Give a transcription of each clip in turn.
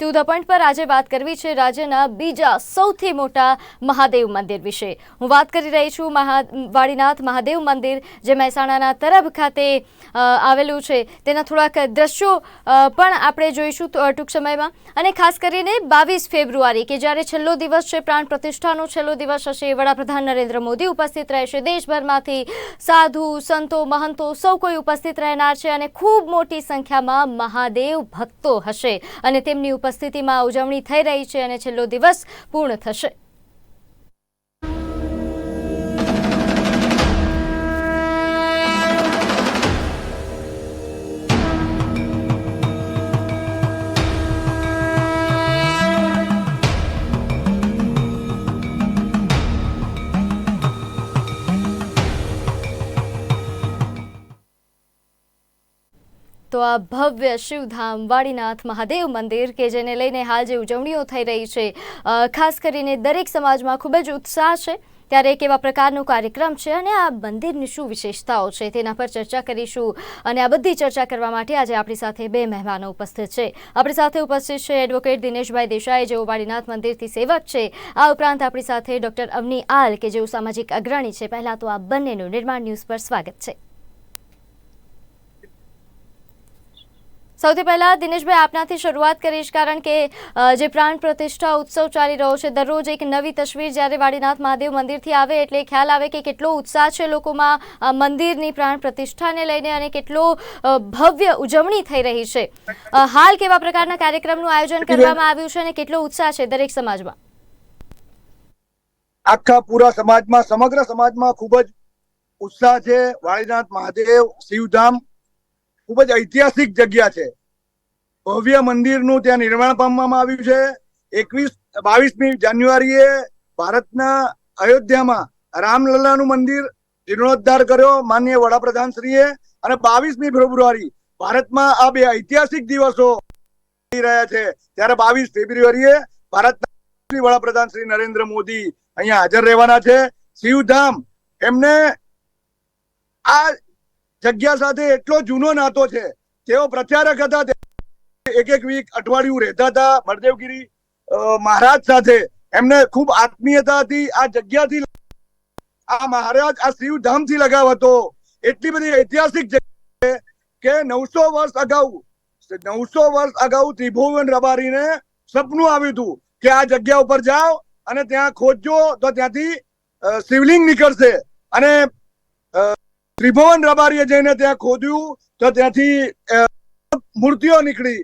The point પર આજે વાત કરવી છે રાજ્યના બીજા સૌથી મોટા મહાદેવ મંદિર વિશે. હું વાત કરી રહી છું મહા, વાડીનાથ મહાદેવ મંદિર, જે મહેસાણાના તરફ ખાતે આવેલું છે. તેના થોડાક દ્રશ્યો પણ આપણે જોઈશું ટૂંક સમયમાં. અને ખાસ કરીને બાવીસ ફેબ્રુઆરી, કે જ્યારે છેલ્લો દિવસ છે, પ્રાણ પ્રતિષ્ઠાનો છેલ્લો દિવસ હશે, વડાપ્રધાન નરેન્દ્ર મોદી ઉપસ્થિત રહેશે. દેશભરમાંથી સાધુ, સંતો, મહંતો સૌ કોઈ ઉપસ્થિત રહેનાર છે અને ખૂબ મોટી સંખ્યામાં મહાદેવ ભક્તો હશે. અને તેમની ઉપસ્થિતિમાં ઉજવણી થઈ રહી છે અને છેલ્લો દિવસ પૂર્ણ થશે. તો આ ભવ્ય શિવધામ, વાડીનાથ, મહાદેવ મંદિર કે જેને લઈને હાલ જે ઉજવણીઓ થઈ રહી છે ખાસ કરીને દરેક સમાજમાં ખૂબ જ ઉત્સાહ છે. ત્યારે કેવા પ્રકારનો કાર્યક્રમ છે અને આ મંદિરની શું વિશેષતાઓ છે તેના પર ચર્ચા કરીશું. અને આ બધી ચર્ચા કરવા માટે આજે આપણી સાથે બે મહેમાનો ઉપસ્થિત છે. આપણી સાથે ઉપસ્થિત છે એડવોકેટ દિનેશભાઈ દેસાઈ, જેઓ વાડીનાથ મંદિરથી સેવક છે. આ ઉપરાંત આપણી સાથે ડોક્ટર અવની આલ, કે જેઓ સામાજિક અગ્રણી છે. પહેલાં તો આ બંનેનું નિર્માણ ન્યૂઝ પર સ્વાગત છે. સૌથી પહેલા દિનેશભાઈ આપનાથી શરૂઆત કરીશ કારણ કે જે પ્રાણ પ્રતિષ્ઠા ઉત્સવ ચાલી રહ્યો છે દરરોજ એક નવી તસવીર જ્યારે વાડીનાથ મહાદેવ મંદિરથી આવે એટલે ખ્યાલ આવે કે કેટલો ઉત્સાહ છે લોકોમાં મંદિરની પ્રાણ પ્રતિષ્ઠાને લઈને અને કેટલો ભવ્ય ઉજવણી થઈ રહી છે. હાલ કેવા પ્રકારના કાર્યક્રમનું આયોજન કરવામાં આવ્યું છે અને કેટલો ઉત્સાહ છે દરેક સમાજમાં? આખા પૂરા સમાજમાં સમગ્ર સમાજમાં ખૂબ જ ઉત્સાહ છે. વાળીનાથ મહાદેવ શિવધામ ખૂબ જ ઐતિહાસિક જગ્યા છે. ભવ્ય મંદિરનું ત્યાં નિર્માણ પામવામાં આવ્યું છે. એકવીસ, બાવીસમી જાન્યુઆરીએ ભારતના અયોધ્યામાં રામલલ્લાનું મંદિર જીર્ણોદ્ધાર કર્યો માન્ય વડાપ્રધાન શ્રીએ અને બાવીસમી ફેબ્રુઆરી ભારતમાં આ બે ઐતિહાસિક દિવસો રહ્યા છે. ત્યારે બાવીસ ફેબ્રુઆરીએ ભારતના વડાપ્રધાન શ્રી નરેન્દ્ર મોદી અહીંયા હાજર રહેવાના છે. શિવધામ એમને આ જગ્યા સાથે એટલો જૂનો નાતો છે. તેઓ પ્રચારક હતા. એક એક વીક અઠવાડિયું રહેતા હતા. બળદેવગીરી મહારાજ સાથે. એમને ખૂબ આત્મીયતા હતી. આ જગ્યાથી આ મહારાજ આ શિવધામથી લગાવ હતો. એટલી બધી ઐતિહાસિક જગ્યા છે કે નવસો વર્ષ અગાઉ, નવસો વર્ષ અગાઉ ત્રિભુવન રબારીને સપનું આવ્યું હતું કે આ જગ્યા ઉપર જાઓ અને ત્યાં ખોજો તો ત્યાંથી શિવલિંગ નીકળશે. અને ત્રિભુવન રબારીએ જઈને ત્યાં ખોદ્યું, તો ત્યાંથી મૂર્તિઓ નીકળી.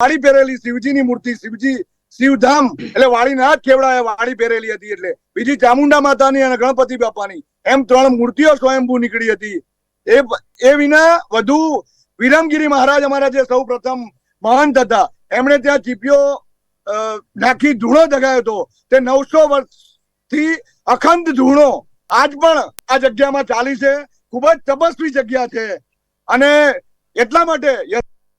વાળી પહેરેલી શિવજીની મૂર્તિ, શિવજી શિવધામ, એટલે વાળીનાથ કેવડાએ વાળી પહેરેલી હતી એટલે. બીજી ચામુંડા માતાની અને ગણપતિ બાપાની. એમ ત્રણ મૂર્તિઓ સ્વયંભૂ નીકળી હતી. એ એ વિના વધુ વિરમગીરી મહારાજ અમારા જે સૌ પ્રથમ મહંત હતા, એમણે ત્યાં ચીપિયો નાખી ધૂણો જગાયો હતો. તે નવસો વર્ષથી અખંડ ધૂણો આજ પણ આ જગ્યામાં ચાલી છે. ખૂબ જ તપસ્વી જગ્યા છે. અને એટલા માટે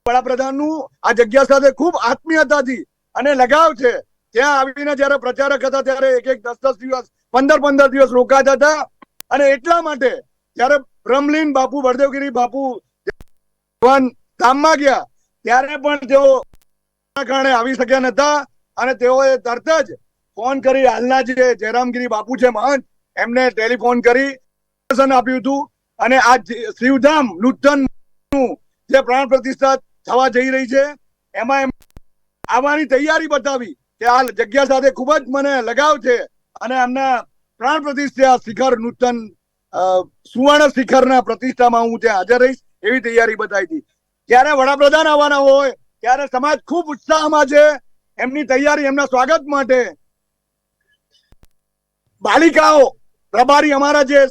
વડાપ્રધાનનું આ જગ્યા સાથે ખૂબ આત્મીયતાથી અને લગાવ છે. ત્યાં આવીને જ્યારે પ્રચારક હતા ત્યારે એક એક દસ દસ દિવસ, પંદર પંદર દિવસ રોકાતા હતા. અને એટલા માટે જયારે બ્રહ્મલીન બાપુ બળદેવગીરી બાપુ ધામમાં ગયા, ત્યારે પણ તેઓ કારણે આવી શક્યા નતા અને તેઓએ તરત જ ફોન કરી, હાલના જે જયરામગીરી બાપુ છે, મહંત એમને ટેલિફોન કરી આપ્યું હતું અને આ શિવધામ નૂતનનું જે પ્રાણ પ્રતિષ્ઠા થવા જઈ રહી છે, એમાં એમ આવવાની તૈયારી બતાવી કે આ જગ્યા સાથે ખૂબ જ મને લગાવ છે અને એમના પ્રાણ પ્રતિષ્ઠા શિખર નૂતન સુવર્ણ શિખરના પ્રતિષ્ઠામાં હું ત્યાં હાજર રહીશ એવી તૈયારી બતાવી હતી. જ્યારે વડાપ્રધાન આવવાના હોય, ત્યારે સમાજ ખૂબ ઉત્સાહમાં છે, એમની તૈયારી, એમના સ્વાગત માટે બાલિકાઓ પ્રભારી અમારા જે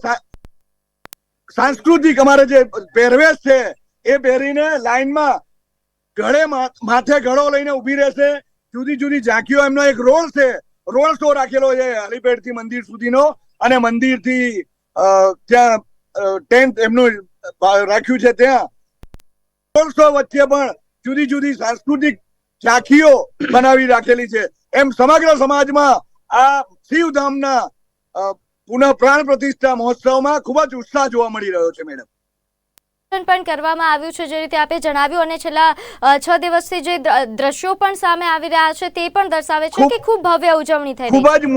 સાંસ્કૃતિક અમારા જે પહેરવેશ છે, એ પહેરીને લાઈનમાં મા- માથે ઘડો લઈને ઊભી રહેશે. જુદી જુદી ઝાંકીઓ એમનો એક રોલ છે. રોલ શો રાખેલો છે હલીપેડથી મંદિર સુધીનો. અને મંદિરથી ત્યાં ટેન્ટ એમનું રાખ્યું છે ત્યાં. રોડ શો વચ્ચે પણ જુદી જુદી સાંસ્કૃતિક ઝાંખીઓ બનાવી રાખેલી છે. એમ સમગ્ર સમાજમાં આ શિવધામના પુનઃ પ્રાણ પ્રતિષ્ઠા મહોત્સવમાં ખૂબ જ ઉત્સાહ જોવા મળી રહ્યો છે મેડમ. પણ કરવામાં આવ્યું છે જે રીતે આપે જણાવ્યું અને છેલ્લા છ દિવસથી જે દ્રશ્યો પણ સામે આવી રહ્યા છે તે પણ દર્શાવે છે કે ખૂબ ભવ્ય ઉજવણી થઈ ખૂબ જ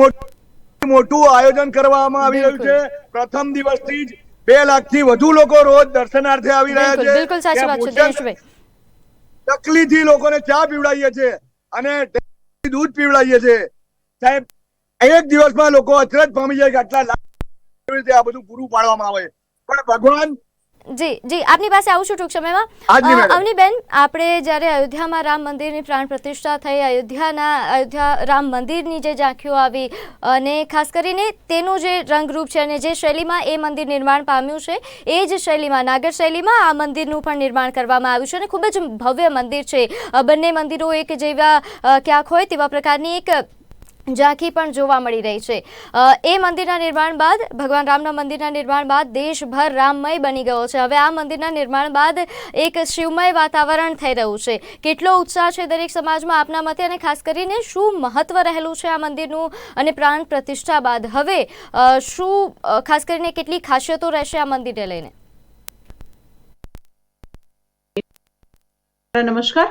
મોટું આયોજન કરવામાં આવી રહ્યું છે. પ્રથમ દિવસથી જ બે લાખથી વધુ લોકો રોજ દર્શનાર્થે આવી રહ્યા છે. બિલકુલ સાચી વાત છે દિનેશભાઈ તકલીથી લોકોને ચા પીવડાવીએ છે અને દૂધ પીવડાવીએ છે સાહેબ એક દિવસમાં લોકો અચરજ પામી જાય કે આટલા લાખ રીતે આ બધું પૂરું પાડવામાં આવે. પણ ભગવાન જી જી આપની પાસે આવું છું ટૂંક સમયમાં. અવનીબેન આપણે જ્યારે અયોધ્યામાં રામ મંદિરની પ્રાણ પ્રતિષ્ઠા થઈ અયોધ્યાના અયોધ્યા રામ મંદિરની જે ઝાંખીઓ આવી અને ખાસ કરીને તેનું જે રંગરૂપ છે અને જે શૈલીમાં એ મંદિર નિર્માણ પામ્યું છે એ જ શૈલીમાં નાગર શૈલીમાં આ મંદિરનું પણ નિર્માણ કરવામાં આવ્યું છે અને ખૂબ જ ભવ્ય મંદિર છે. બંને મંદિરો એક જેવા ક્યાંક હોય તેવા પ્રકારની એક ઝાંખી પણ જોવા મળી રહી છે. એ મંદિરના નિર્માણ બાદ, ભગવાન રામના મંદિરના નિર્માણ બાદ દેશભર રામમય બની ગયો છે. હવે આ મંદિરના નિર્માણ બાદ એક શિવમય વાતાવરણ થઈ રહ્યું છે. કેટલો ઉત્સાહ છે દરેક સમાજમાં આપના મતે અને ખાસ કરીને શું મહત્વ રહેલું છે આ મંદિરનું અને પ્રાણ પ્રતિષ્ઠા બાદ? હવે શું ખાસ કરીને કેટલી ખાસિયતો રહેશે આ મંદિરને લઈને? નમસ્કાર.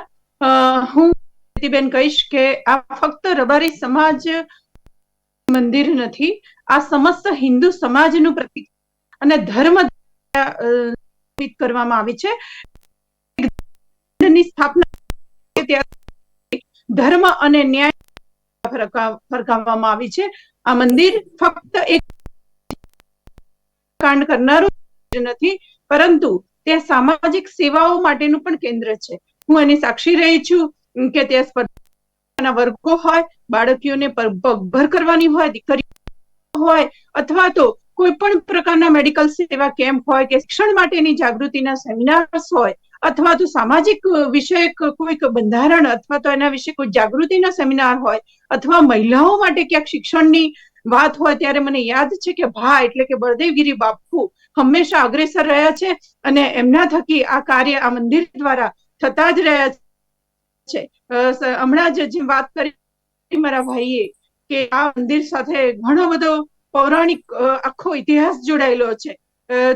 હું પ્રીતિબેન કહીશ કે આ ફક્ત રબારી સમાજ મંદિર નથી, આ સમસ્ત હિન્દુ સમાજનું પ્રતિક અને ધર્મ કરવામાં આવી છે. સ્થાપના ધર્મ અને ન્યાય ફરકાવવામાં આવી છે. આ મંદિર ફક્ત એક કાંડ કરનારું નથી, પરંતુ તે સામાજિક સેવાઓ માટેનું પણ કેન્દ્ર છે. હું એની સાક્ષી રહી છું. કે તે સ્પર્ધાના વર્ગો હોય, બાળકીઓને પગભર કરવાની હોય દીકરી હોય, અથવા તો કોઈ પણ પ્રકારના મેડિકલ સેવા કેમ્પ હોય કે શિક્ષણ માટેની જાગૃતિના સેમિનાર્સ હોય, અથવા તો સામાજિક વિષય કોઈક બંધારણ અથવા તો એના વિશે કોઈ જાગૃતિના સેમિનાર હોય, અથવા મહિલાઓ માટે ક્યાંક શિક્ષણની વાત હોય ત્યારે મને યાદ છે કે ભા એટલે કે બળદેવગીરી બાપુ હંમેશા અગ્રેસર રહ્યા છે અને એમના થકી આ કાર્ય આ મંદિર દ્વારા થતા જ રહ્યા છે. હમણાં જ જે વાત કરી મારા ભાઈએ કે આ મંદિર સાથે ઘણો બધો પૌરાણિક આખો ઇતિહાસ જોડાયેલો છે.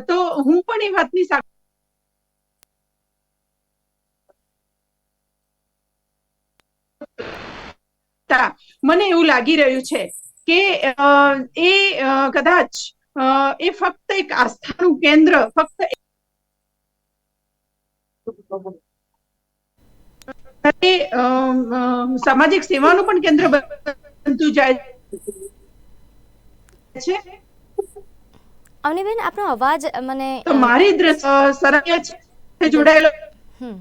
તો હું પણ એ વાતની સાથે મને એવું લાગી રહ્યું છે કે એ કદાચ એ ફક્ત એક આસ્થાનું કેન્દ્ર, ફક્ત અ, સામાજિક સેવાનું પણ કેન્દ્ર બનતું જાય છે અવનીબેન આપનો અવાજ મને મારી દ્રષ્ટિ સરળ છે જોડાયેલો હમ.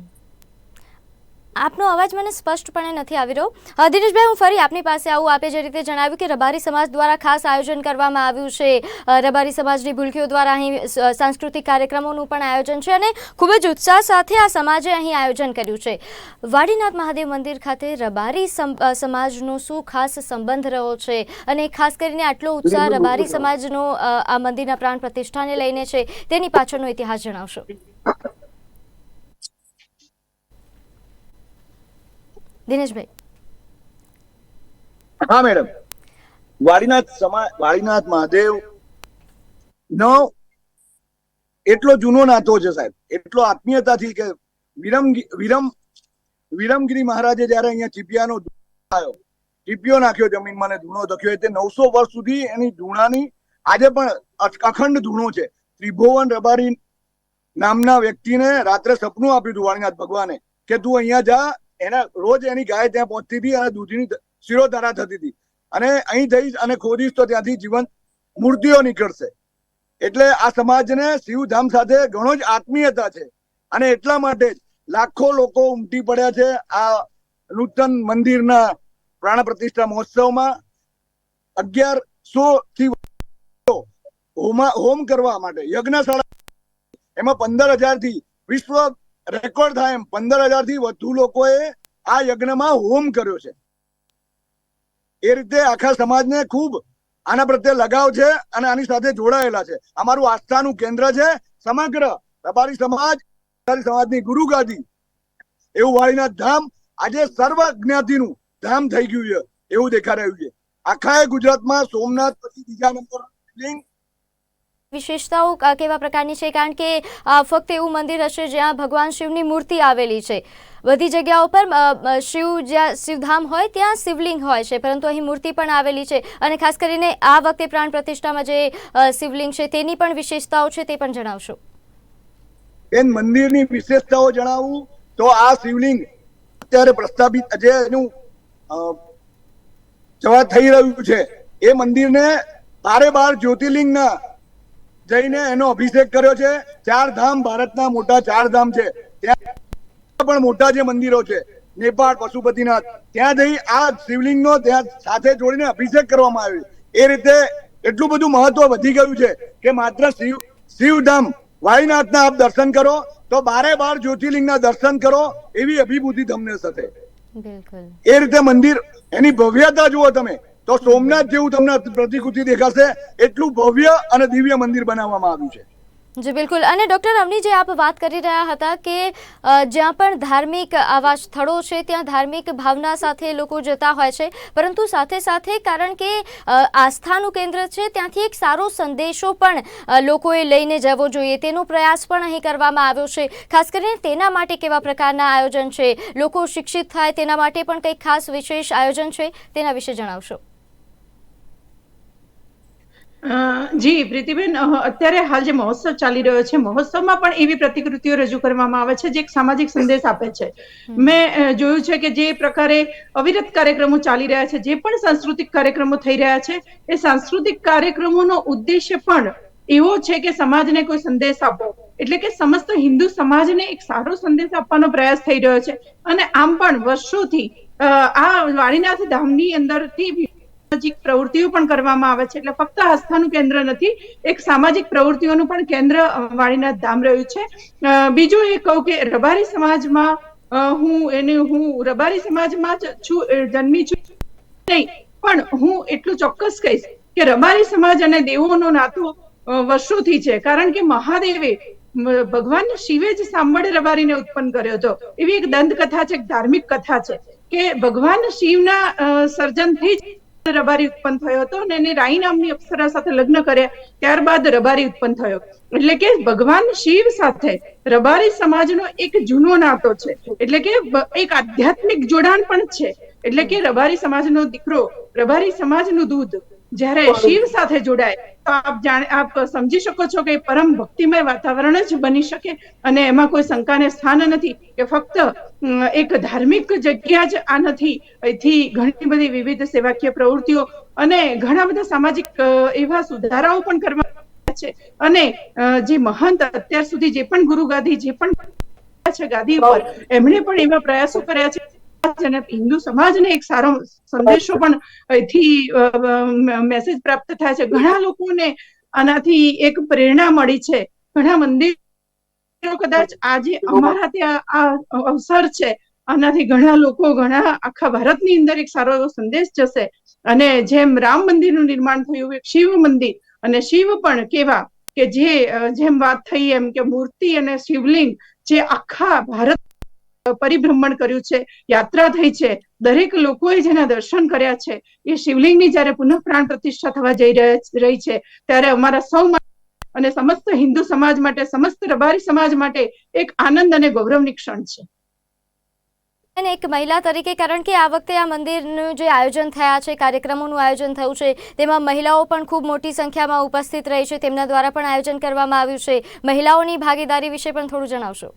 આપનો અવાજ મને સ્પષ્ટપણે નથી આવી રહ્યો. દિનેશભાઈ હું ફરી આપની પાસે આવું આપે જે રીતે જણાવ્યું કે રબારી સમાજ દ્વારા ખાસ આયોજન કરવામાં આવ્યું છે. રબારી સમાજની ભૂલકીઓ દ્વારા અહીં સાંસ્કૃતિક કાર્યક્રમોનું પણ આયોજન છે અને ખૂબ જ ઉત્સાહ સાથે આ સમાજે અહીં આયોજન કર્યું છે. વાડીનાથ મહાદેવ મંદિર ખાતે રબારી સમ- સમાજનો શું ખાસ સંબંધ રહ્યો છે? અને ખાસ કરીને આટલો ઉત્સાહ રબારી સમાજનો આ મંદિરના પ્રાણ પ્રતિષ્ઠાને લઈને છે તેની પાછળનો ઇતિહાસ જણાવશો. દિનેશભાઈ. હા, મેડમ. વાડીનાથ સમા વાડીનાથ મહાદેવ નો એટલો જૂનો નાતો છે, સાહેબ. એટલો આત્મીયતાથી કે વિરમ વિરમ, વિરમગીરી મહારાજે જયારે અહીંયા ચીપિયાનો આવ્યો ચીપિયો નાખ્યો જમીનમાં ને ધૂણો દખ્યો એટલે નવસો વર્ષ સુધી એની ધૂણાની આજે પણ અખંડ ધૂણો છે. ત્રિભુવન રબારી નામના વ્યક્તિને રાત્રે સપનું આપ્યું હતું વાણીનાથ ભગવાને કે તું અહીંયા જા એના રોજ એની ગાય ત્યાં પહોંચતી હતી અને દૂધની શિરોધારા થતી હતી. અને અહીં જઈશ અને ખોદીશ તો ત્યાંથી જીવન મૂર્તિઓ નીકળશે. એટલે આ સમાજને શિવધામ સાથે ઘણો જ આત્મીયતા છે. અને એટલા માટે જ લાખો લોકો ઉમટી પડ્યા છે આ નૂતન મંદિરના પ્રાણ પ્રતિષ્ઠા મહોત્સવમાં. અગિયારસો થી હોમા કરવા માટે યજ્ઞશાળા, એમાં પંદર હજારથી વિશ્વ રેકોર્ડ થાય એમ. પંદર હજારથી વધુ લોકોએ આ યજ્ઞમાં હોમ કર્યો છે. એ રીતે આખા સમાજને ખૂબ આના પ્રત્યે લગાવ છે અને આની સાથે જોડાયેલા છે. અમારું આસ્થાનું કેન્દ્ર છે સમગ્ર રબારી સમાજ સમાજની ગુરુ ગાદી. એવું વાળીનાથ ધામ આજે સર્વ જ્ઞાતિનું ધામ થઈ ગયું છે. એવું દેખાઈ રહ્યું છે. આખા ગુજરાતમાં સોમનાથ પછી બીજા નંબર વિશેષતાઓ કેવા પ્રકારની છે? કારણ કે ફક્ત એવું મંદિર હશે જ્યાં ભગવાન શિવની મૂર્તિ આવેલી છે. બધી જગ્યાઓ પર શિવ જ્યાં શિવધામ હોય ત્યાં શિવલિંગ હોય છે, પરંતુ અહીં મૂર્તિ પણ આવેલી છે. અને ખાસ કરીને આ વખતે પ્રાણ પ્રતિષ્ઠામાં જે શિવલિંગ છે, તેની પણ વિશેષતાઓ છે તે પણ જણાવશો. બેન, મંદિરની વિશેષતાઓ જણાવું તો આ શિવલિંગ અત્યારે પ્રસ્થાપિત જે એનું જવા થઈ રહ્યું છે. એ મંદિરને બારે બાર જ્યોતિર્લિંગના જઈને એનો અભિષેક કર્યો છે. ચાર ધામ ભારતના મોટા ચાર ધામ છે. ત્યાં પણ મોટા જે મંદિરો છે નેપાળ પશુપતિનાથ ત્યાં જઈ આ શિવલિંગનો ત્યાં સાથે જોડીને અભિષેક કરવામાં આવ્યો. એ રીતે એટલું બધું મહત્વ વધી ગયું છે કે માત્ર શિવ શિવધામ વાયનાથના આપ દર્શન કરો તો બારે બાર જ્યોતિર્લિંગના દર્શન કરો એવી અભિભૂતિ તમને થશે બિલકુલ. એ રીતે મંદિર એની ભવ્યતા જુઓ તમે. તો સોમનાથ જેવું તમને પ્રતિકૃતિ દેખાશે, એટલું ભવ્ય અને દિવ્ય મંદિર બનાવવામાં આવ્યું છે. જી, બિલકુલ. અને ડૉક્ટર અવની જે આપ વાત કરી રહ્યા હતા કે જ્યાં પણ ધાર્મિક આવા સ્થળો છે, ત્યાં ધાર્મિક ભાવના સાથે લોકો જતા હોય છે. પરંતુ સાથે સાથે કારણ કે આસ્થાનું કેન્દ્ર છે, ત્યાંથી એક સારો સંદેશો પણ લોકોએ લઈને જવો જોઈએ. તેનો પ્રયાસ પણ અહીં કરવામાં આવ્યો છે. ખાસ કરીને તેના માટે કેવા પ્રકારના આયોજન છે? લોકો શિક્ષિત થાય તેના માટે પણ કંઈક ખાસ વિશેષ આયોજન છે? તેના વિશે જણાવશો. જી પ્રીતિબેન અત્યારે હાલ જે મહોત્સવ ચાલી રહ્યો છે મહોત્સવમાં પણ એવી પ્રતિકૃતિઓ રજૂ કરવામાં આવે છે જે એક સામાજિક સંદેશ આપે છે. મેં જોયું છે કે જે પ્રકારે અવિરત કાર્યક્રમો ચાલી રહ્યા છે જે પણ સાંસ્કૃતિક કાર્યક્રમો થઈ રહ્યા છે એ સાંસ્કૃતિક કાર્યક્રમોનો ઉદ્દેશ્ય પણ એવો છે કે સમાજને કોઈ સંદેશ આપો. એટલે કે સમસ્ત હિન્દુ સમાજને એક સારો સંદેશ આપવાનો પ્રયાસ થઈ રહ્યો છે. અને આમ પણ વર્ષોથી આ વાણીનાથ ધામની અંદરથી સામાજિક પ્રવૃત્તિઓ પણ કરવામાં આવે છે. એટલે ફક્ત આસ્થાનું કેન્દ્ર નથી, એક સામાજિક પ્રવૃત્તિઓનું પણ કેન્દ્ર વાણીનાથ ધામ રહ્યું છે. બીજું એ કહું કે રબારી સમાજમાં હું એને, હું રબારી સમાજમાં જ છું જન્મી છું નહીં, પણ હું એટલું ચોક્કસ કહીશ કે રબારી સમાજ અને દેવોનો નાતો વર્ષોથી છે. કારણ કે મહાદેવે ભગવાન શિવે જ સાંભળે રબારીને ઉત્પન્ન કર્યો હતો. એવી એક દંત કથા છે, એક ધાર્મિક કથા છે કે ભગવાન શિવના સર્જનથી જ રબારી ઉત્પન્ન થયો હતો અને એને રાઈ નામની અપ્સરા સાથે લગ્ન કર્યા. ત્યારબાદ રબારી ઉત્પન્ન થયો. એટલે કે ભગવાન શિવ સાથે રબારી સમાજનો એક જૂનો નાતો છે. એટલે કે એક આધ્યાત્મિક જોડાણ પણ છે. એટલે કે રબારી સમાજનો દીકરો, રબારી સમાજનું દૂધ જ્યારે શિવ સાથે જોડાય તો આપ જાણે આપ સમજી શકો છો કે પરમ ભક્તિમય વાતાવરણ જ બની શકે અને એમાં કોઈ શંકાને સ્થાન નથી કે ફક્ત એક ધાર્મિક જગ્યા જ આ નથી. એથી ઘણી બધી વિવિધ સેવાકીય પ્રવૃત્તિઓ અને ઘણા બધા સામાજિક એવા સુધારાઓ પણ કરવામાં આવ્યા છે. અને જે મહંત અત્યાર સુધી જે પણ ગુરુ ગાદી જે પણ છે ગાદી ઉપર એમણે પણ એવા પ્રયાસો કર્યા છે. અને હિન્દુ સમાજને એક સારો સંદેશો પણ એથી મેસેજ પ્રાપ્ત થાય છે. ઘણા લોકોને આનાથી એક પ્રેરણા મળી છે. ઘણા મંદિરો કદાચ આજે અમારા ત્યાં આ અવસર છે. આનાથી ઘણા લોકો, ઘણા આખા ભારતની અંદર એક સારો એવો સંદેશ જશે. અને જેમ રામ મંદિરનું નિર્માણ થયું, એક શિવ મંદિર અને શિવ પણ કેવા કે જે જેમ વાત થઈ એમ કે મૂર્તિ અને શિવલિંગ જે આખા ભારત પરિભ્રમણ કર્યું છે, યાત્રા થઈ છે, દરેક લોકોએ જેના દર્શન કર્યા છે, એ શિવલિંગની જ્યારે પુનઃ પ્રાણ પ્રતિષ્ઠા થવા જઈ રહી છે ત્યારે અમારા સૌ અને સમસ્ત હિન્દુ સમાજ માટે, સમસ્ત રબારી સમાજ માટે એક આનંદ અને ગૌરવની ક્ષણ છે. અને એક મહિલા તરીકે, કારણ કે આ વખતે આ મંદિરનું જે આયોજન થયા છે, કાર્યક્રમોનું આયોજન થયું છે, તેમાં મહિલાઓ પણ ખૂબ મોટી સંખ્યામાં ઉપસ્થિત રહી છે, તેમના દ્વારા પણ આયોજન કરવામાં આવ્યું છે. મહિલાઓની ભાગીદારી વિશે પણ થોડું જણાવશો?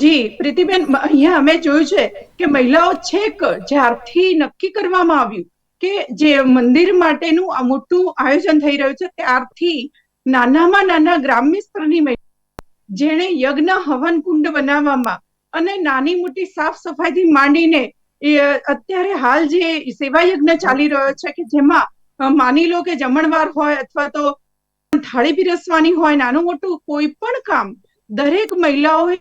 જી, પ્રીતિબેન અહીંયા અમે જોયું છે કે મહિલાઓ છેક જ્યારથી નક્કી કરવામાં આવ્યું કે જે મંદિર માટેનું આ મોટું આયોજન થઈ રહ્યું છે, ત્યારથી નાનામાં નાના ગ્રામ્ય સ્તરની મહિલા જેણે યજ્ઞ હવન કુંડ બનાવવામાં અને નાની મોટી સાફ સફાઈથી માંડીને એ, અત્યારે હાલ જે સેવા યજ્ઞ ચાલી રહ્યો છે કે જેમાં માની લો કે જમણવાર હોય અથવા તો થાળી પીરસવાની હોય, નાનું મોટું કોઈ પણ કામ, દરેક મહિલાઓએ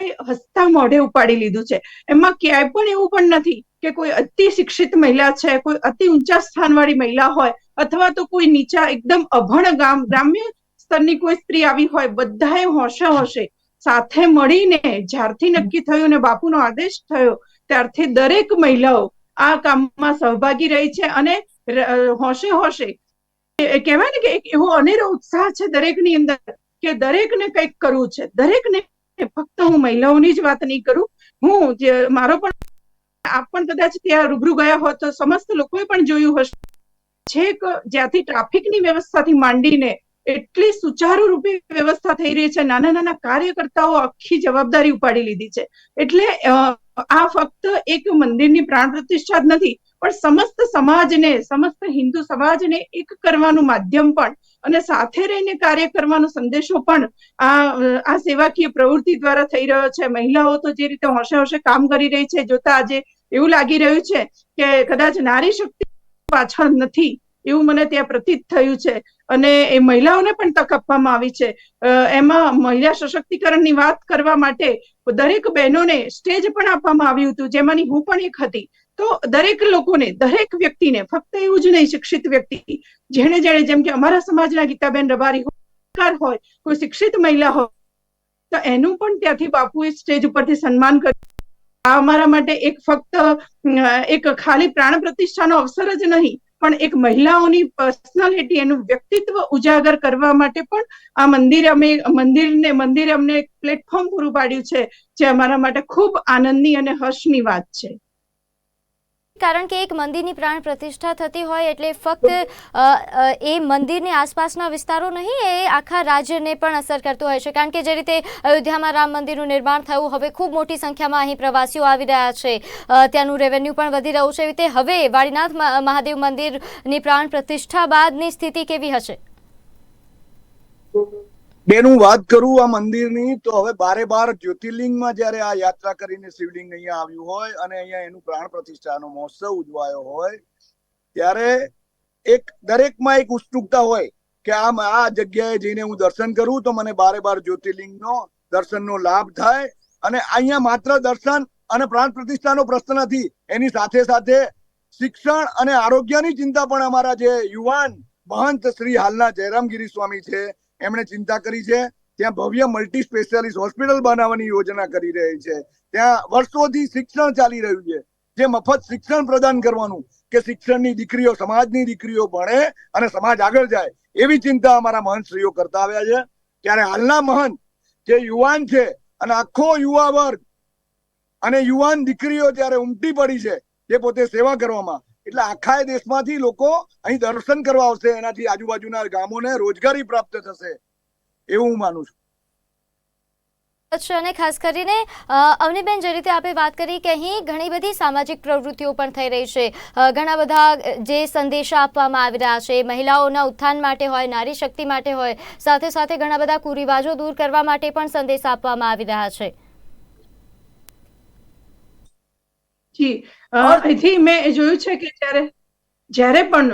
હસતા મોઢે ઉપાડી લીધું છે. એમાં ક્યાંય પણ એવું પણ નથી કે કોઈ અતિ શિક્ષિત મહિલા છે, કોઈ અતિ ઊંચા સ્થાનવાળી મહિલા હોય અથવા તો કોઈ નીચા એકદમ અભણ ગામ, ગ્રામ્ય સ્તરની કોઈ સ્ત્રી આવી હોય, બધાએ હોશે હોશે. સાથે મળીને જ્યારથી નક્કી થયું ને બાપુનો આદેશ થયો, ત્યારથી દરેક મહિલાઓ આ કામમાં સહભાગી રહી છે અને હોશે હોશે. કહેવાય ને કે એક એવો અનેરો ઉત્સાહ છે દરેકની અંદર કે દરેકને કંઈક કરવું છે. દરેકને ફક્ત હું મહિલાઓની જ વાત નહીં કરું, હું જે મારો પણ આપ પણ કદાચ ત્યાં રૂબરૂ ગયા હોત તો સમસ્ત લોકોએ પણ જોયું હશે. છેક જ્યાંથી ટ્રાફિકની વ્યવસ્થાથી માંડીને એટલી સુચારુ રૂપે વ્યવસ્થા થઈ રહી છે, નાના નાના કાર્યકર્તાઓ આખી જવાબદારી ઉપાડી લીધી છે. એટલે આ ફક્ત એક મંદિરની પ્રાણ પ્રતિષ્ઠા જ નથી, પણ સમસ્ત સમાજને, સમસ્ત હિન્દુ સમાજને એક કરવાનું માધ્યમ પણ અને સાથે રહીને કાર્ય કરવાનો સંદેશો પણ આ આ સેવાકીય પ્રવૃત્તિ દ્વારા થઈ રહ્યો છે. મહિલાઓ તો જે રીતે હોશે હોશે કામ કરી રહી છે, જોતા આજે એવું લાગી રહ્યું છે કે કદાચ નારી શક્તિ પાછળ નથી. એવું મને ત્યાં પ્રતીત થયું છે. અને એ મહિલાઓને પણ તક આપવામાં આવી છે. એમાં મહિલા સશક્તિકરણની વાત કરવા માટે દરેક બહેનોને સ્ટેજ પણ આપવામાં આવ્યું હતું, જેમાંની હું પણ એક હતી. તો દરેક લોકોને, દરેક વ્યક્તિને, ફક્ત એવું જ નહીં, શિક્ષિત વ્યક્તિ, જેણે જેણે, જેમ કે અમારા સમાજના ગીતાબેન રબારી હોય કોઈ શિક્ષિત મહિલા હોય, તો એનું પણ ત્યાંથી બાપુએ સ્ટેજ ઉપરથી સન્માન કર્યું. આ અમારા માટે એક ફક્ત એક ખાલી પ્રાણ પ્રતિષ્ઠાનો અવસર જ નહીં પણ એક મહિલાઓની પર્સનાલિટી એનું વ્યક્તિત્વ ઉજાગર કરવા માટે પણ આ મંદિર અમે, મંદિરને, મંદિરે અમને એક પ્લેટફોર્મ પૂરું પાડ્યું છે, જે અમારા માટે ખૂબ આનંદની અને હર્ષની વાત છે. કારણ કે એક મંદિરની પ્રાણ પ્રતિષ્ઠા થતી હોય એટલે ફક્ત એ મંદિરની આસપાસના વિસ્તારો નહીં, એ આખા રાજ્યને પણ અસર કરતું હોય છે. કારણ કે જે રીતે અયોધ્યામાં રામ મંદિરનું નિર્માણ થયું, હવે ખૂબ મોટી સંખ્યામાં અહીં પ્રવાસીઓ આવી રહ્યા છે. ત્યાંનું રેવન્યુ પણ વધી રહ્યું છે. એવી રીતે હવે વાડીનાથ મહાદેવ મંદિરની પ્રાણ પ્રતિષ્ઠા બાદની સ્થિતિ કેવી હશે? બેનું વાત કરું આ મંદિરની, તો હવે બારે બાર જ્યોતિર્લિંગમાં જ્યારે આ યાત્રા કરીને શિવલિંગ અહીંયા આવ્યું હોય અને અહીંયા એનું પ્રાણ પ્રતિષ્ઠાનો મહોત્સવ ઉજવાયો હોય, ત્યારે એક દરેકમાં એક ઉત્સુકતા હોય કે આ આ જગ્યાએ જઈને હું દર્શન કરું તો મને બારે બાર જ્યોતિર્લિંગનો દર્શનનો લાભ થાય અને અહીંયા માત્ર દર્શન અને પ્રાણ પ્રતિષ્ઠાનો પ્રશ્ન નથી, એની સાથે સાથે શિક્ષણ અને આરોગ્યની ચિંતા પણ અમારા જે યુવાન મહંત શ્રી હાલના જયરામગીરી સ્વામી છે એમણે ચિંતા કરી છે. ત્યાં ભવ્ય મલ્ટી સ્પેશિયાલિસ્ટ હોસ્પિટલ બનાવવાની યોજના કરી રહી છે. ત્યાં વર્ષોથી શિક્ષણ ચાલી રહ્યું છે. જે મફત શિક્ષણ પ્રદાન કરવાનું કે શિક્ષણની દીકરીઓ, સમાજની દીકરીઓ ભણે અને સમાજ આગળ જાય એવી ચિંતા અમારા મહંતશ્રીઓ કરતા આવ્યા છે. ત્યારે હાલના મહંત જે યુવાન છે અને આખો યુવા વર્ગ અને યુવાન દીકરીઓ જ્યારે ઉમટી પડી છે જે પોતે સેવા કરવામાં એટલે આખા દેશમાંથી લોકો અહીં દર્શન કરવા આવશે. એનાથી આજુબાજુના ગામોને રોજગારી પ્રાપ્ત થશે. એવું હું માનું છું. છે અને ખાસ કરીને અવનીબેન, જે રીતે આપે વાત કરી કે અહીં ઘણી બધી સામાજિક પ્રવૃત્તિઓ પણ થઈ રહી છે. ઘણા બધા જે સંદેશા આપવામાં આવી રહ્યા છે, મહિલાઓના ઉત્થાન માટે હોય, નારી શક્તિ માટે હોય, સાથે સાથે ઘણા બધા કુરિવાજો દૂર કરવા માટે પણ સંદેશ આપવામાં આવી રહ્યા છે. જી. અહીંથી મેં જોયું છે કે જ્યારે જ્યારે પણ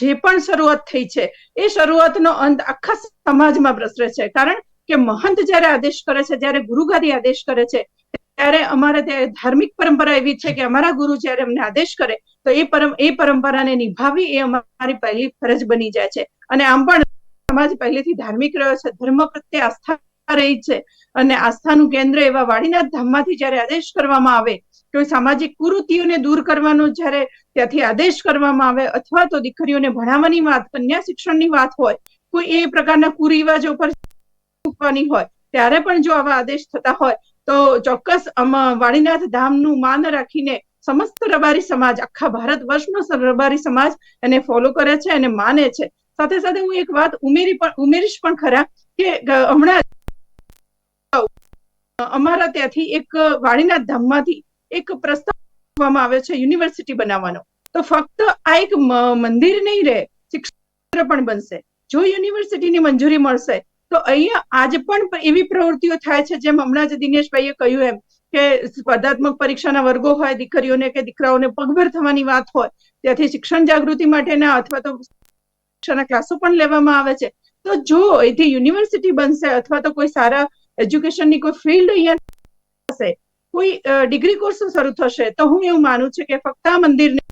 જે પણ શરૂઆત થઈ છે એ શરૂઆતનો અંત આખા સમાજમાં પ્રસરે છે. કારણ કે મહંત જ્યારે આદેશ કરે છે જ્યારે ગુરુગાદી આદેશ કરે છે ત્યારે અમારે ત્યાં ધાર્મિક પરંપરા એવી છે કે અમારા ગુરુ જ્યારે અમને આદેશ કરે તો એ પરમ એ પરંપરાને નિભાવી એ અમારી પહેલી ફરજ બની જાય છે. અને આમ પણ સમાજ પહેલેથી ધાર્મિક રહ્યો છે ધર્મ પ્રત્યે આસ્થા રહી છે. અને આસ્થાનું કેન્દ્ર એવા વાડીનાથ ધામમાંથી જ્યારે આદેશ કરવામાં આવે કોઈ સામાજિક કુરૂતિઓને દૂર કરવાનો જ્યારે ત્યાંથી આદેશ કરવામાં આવે અથવા તો દીકરીઓને ભણાવવાની વાત, કન્યા શિક્ષણની વાત હોય કોઈ એ પ્રકારના કુરિવાજો પર મૂકવાની હોય, ત્યારે પણ જો આવા આદેશ થતા હોય, તો ચોક્કસ વાણીનાથ ધામનું માન રાખીને સમસ્ત રબારી સમાજ, આખા ભારત વર્ષનો રબારી સમાજ એને ફોલો કરે છે અને માને છે. સાથે સાથે હું એક વાત ઉમેરી પણ, ઉમેરીશ પણ ખરા કે હમણાં અમારા ત્યાંથી એક વાણીનાથ ધામમાંથી એક પ્રસ્તાવ આપવામાં આવ્યો છે યુનિવર્સિટી બનાવવાનો. તો ફક્ત આ એક મંદિર નહીં રહે, શિક્ષણ પણ બનશે. જો યુનિવર્સિટીની મંજૂરી મળશે, તો અહીંયા આજે પણ એવી પ્રવૃત્તિઓ થાય છે જેમ હમણાં જ દિનેશભાઈએ કહ્યું એમ કે સ્પર્ધાત્મક પરીક્ષાના વર્ગો હોય, દીકરીઓને કે દીકરાઓને પગભર થવાની વાત હોય, ત્યાંથી શિક્ષણ જાગૃતિ માટેના અથવા તો શિક્ષણના ક્લાસો પણ લેવામાં આવે છે. તો જો અહીંથી યુનિવર્સિટી બનશે અથવા તો કોઈ સારા એજ્યુકેશનની કોઈ ફિલ્ડ અહીંયા હશે કોઈ ડિગ્રી કોર્સ શરૂ થશે, તો હું એવું માનું છું કે ફક્ત આ મંદિરને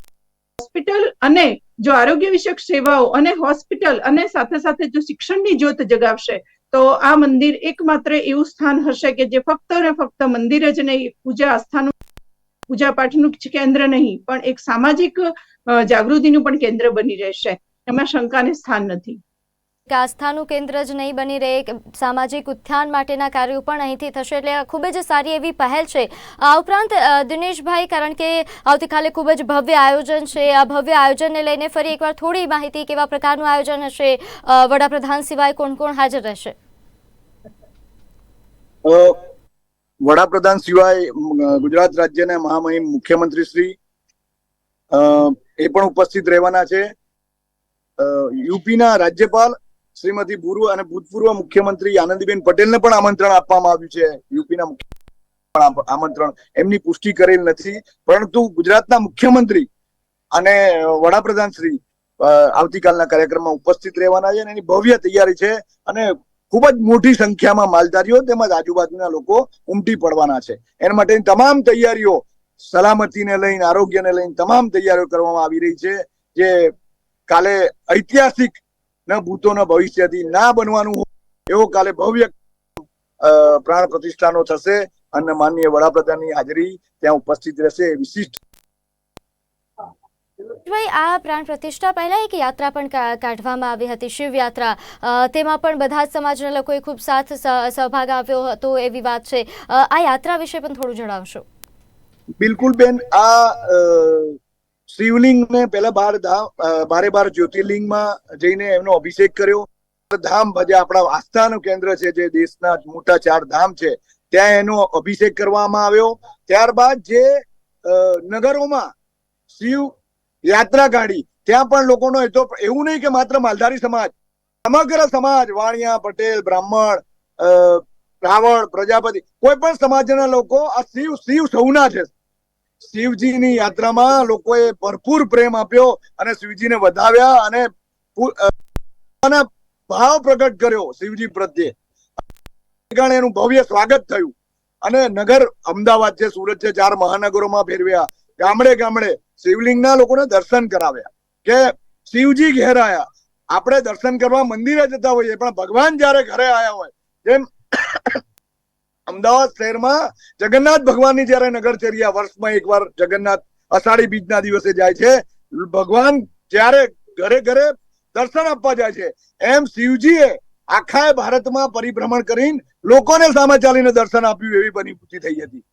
હોસ્પિટલ અને જો આરોગ્ય વિષયક સેવાઓ અને હોસ્પિટલ અને સાથે સાથે જો શિક્ષણની જ્યોત જગાવશે, તો આ મંદિર એકમાત્ર એવું સ્થાન હશે કે જે ફક્ત ને ફક્ત મંદિર જ નહીં, પૂજા આસ્થાનું, પૂજા પાઠનું કેન્દ્ર નહીં, પણ એક સામાજિક જાગૃતિનું પણ કેન્દ્ર બની રહેશે. એમાં શંકાને સ્થાન નથી. આસ્થાનું કેન્દ્ર જ નહીં બની રહે સામાજિક ઉત્થાન માટેના કાર્યો પણ અહીંથી થશે. એટલે ખૂબ જ સારી એવી પહેલ છે. આ ઉપરાંત દિનેશભાઈ, કારણ કે આવતીકાલે ખૂબ જ ભવ્ય આયોજન છે. આ ભવ્ય આયોજનને લઈને ફરી એકવાર થોડી માહિતી કેવા પ્રકારનું આયોજન હશે? વડાપ્રધાન સિવાય કોણ કોણ હાજર રહેશે? વડાપ્રધાન સિવાય ગુજરાત રાજ્યના મહામહિમ મુખ્યમંત્રી શ્રી એ પણ ઉપસ્થિત રહેવાના છે. યુપીના રાજ્યપાલ શ્રીમતી પૂર્વ અને ભૂતપૂર્વ મુખ્યમંત્રી આનંદીબેન પટેલને પણ આમંત્રણ આપવામાં આવ્યું છે. યુપીના પણ આમંત્રણ. એમની પુષ્ટિ કરેલ નથી. પરંતુ ગુજરાતના મુખ્યમંત્રી અને વડાપ્રધાન શ્રી આવતીકાલના કાર્યક્રમમાં ઉપસ્થિત રહેવાના છે અને એની ભવ્ય તૈયારી છે અને ખૂબ જ મોટી સંખ્યામાં માલધારીઓ તેમજ આજુબાજુના લોકો ઉમટી પડવાના છે. એના માટેની તમામ તૈયારીઓ સલામતીને લઈને, આરોગ્યને લઈને તમામ તૈયારીઓ કરવામાં આવી રહી છે. જે કાલે ઐતિહાસિક ન ભૂતો ન ભવિષ્યથી ના બનવાનું એવો કાલે ભવ્ય પ્રાણ પ્રતિષ્ઠાનો થશે અને માનનીય વડાપ્રધાનની હાજરી ત્યાં ઉપસ્થિત રહેશે વિશિષ્ટ. ભાઈ આ પ્રાણ પ્રતિષ્ઠા પહેલા એક યાત્રા પણ કાઢવામાં આવી હતી શિવયાત્રા. તેમાં પણ બધા જ સમાજના લોકોએ ખૂબ સાથ સહભાગ આવ્યો હતો એવી વાત છે. આ યાત્રા વિશે પણ થોડું જણાવશો? બિલકુલ બેન આ શિવલિંગને પહેલા બાર ધામ બારે બાર જ્યોતિર્લિંગમાં જઈને એમનો અભિષેક કર્યો. ધામ જે આપણા આસ્થાનું કેન્દ્ર છે જે દેશના મોટા ચાર ધામ છે ત્યાં એનો અભિષેક કરવામાં આવ્યો. ત્યારબાદ જે નગરોમાં શિવ યાત્રા કાઢી ત્યાં પણ લોકોનો એ તો એવું નહીં કે માત્ર માલધારી સમાજ સમગ્ર સમાજ વાણિયા પટેલ બ્રાહ્મણ અ, રાવળ પ્રજાપતિ કોઈ પણ સમાજના લોકો આ શિવ શિવ સૌના છે. શિવજીની યાત્રામાં લોકોએ ભરપૂર પ્રેમ આપ્યો અને શિવજીને વધાવ્યા અને ભાવ પ્રગટ કર્યો શિવજી પ્રત્યે. એનું ભવ્ય સ્વાગત થયું. અને નગર અમદાવાદ છે, સુરત છે, ચાર મહાનગરોમાં ફેરવ્યા. ગામડે ગામડે શિવલિંગના લોકોને દર્શન કરાવ્યા. કે શિવજી ઘેર આયા. આપણે દર્શન કરવા મંદિરે જતા હોઈએ, પણ ભગવાન જ્યારે ઘરે આયા હોય, જેમ અમદાવાદ શહેરમાં જગન્નાથ ભગવાનની જ્યારે નગરચર્યા વર્ષમાં એકવાર જગન્નાથ અષાઢી બીજના દિવસે જાય છે, ભગવાન જ્યારે ઘરે ઘરે દર્શન આપવા જાય છે, એમ શિવજીએ આખા ભારતમાં પરિભ્રમણ કરીને લોકોને સામે ચાલીને દર્શન આપ્યું એવી બની થઈ હતી.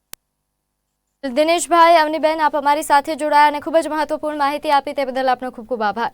દિનેશભાઈ, અવનીબેન, આપ અમારી સાથે જોડાયા અને ખૂબ જ મહત્વપૂર્ણ માહિતી આપી તે બદલ આપનો ખૂબ ખૂબ આભાર.